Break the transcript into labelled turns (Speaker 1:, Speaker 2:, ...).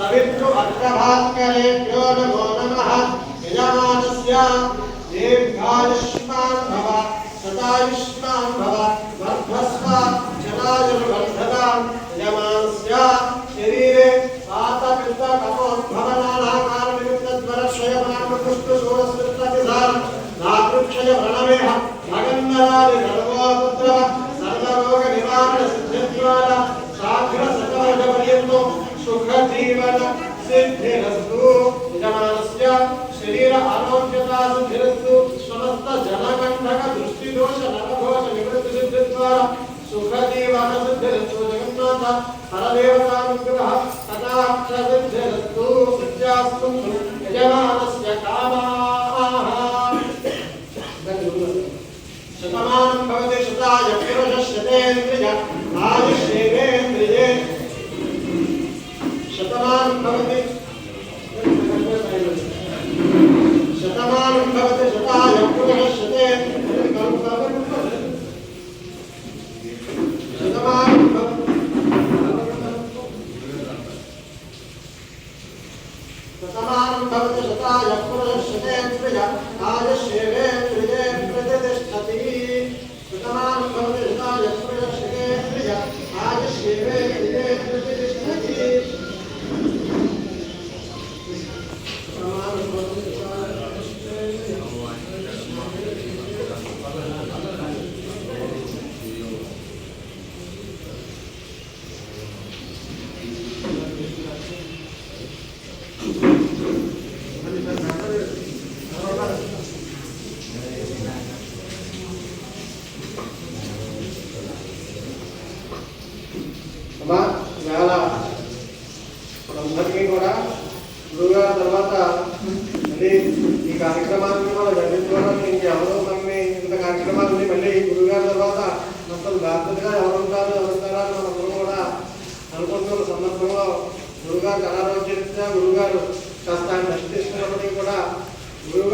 Speaker 1: सवितृभक्तभास्करेभ्यो नमो नमः यजमानस्य दीर्घायुष्मान् भव शतायुष्मान् भव वर्धस्व సుఖజీవన సిద్ధిరస్తు యజమానస్య శరీర ఆరోగ్యతా సిద్ధిరస్తు సమస్త జనకంఠక దృష్టిదోష నరఘోష నివృత్తి సిద్ధి ద్వారా సుఖజీవన సిద్ధిరస్తు జగన్నాథ పరదేవతానుగ్రహ కటాక్ష శతమానం శతాయ పురుష ఆయుషేంద్రియే भवति शताय पुरुषः शतेन्द्रिय आयुष्येवेन्द्रिये प्रतिष्ठति అమ్మా ఇవాళ మనందరికీ కూడా గురుగారి తర్వాత మళ్ళీ ఈ కార్యక్రమాన్ని కూడా ఇంక ఇంకెవరో మనల్ని ఇంత కార్యక్రమాన్ని మళ్ళీ గురుగారి తర్వాత మొత్తం బాధ్యతగా ఎవరు ఉంటారు ఎవరు ఉంటారా అని మనందరం కూడా అనుకుంటున్న సందర్భంలో గురుగారు అనారోగ్యరీత్యా గురుగారు కాస్త నష్టిస్తున్నప్పటికీ కూడా గురుగారు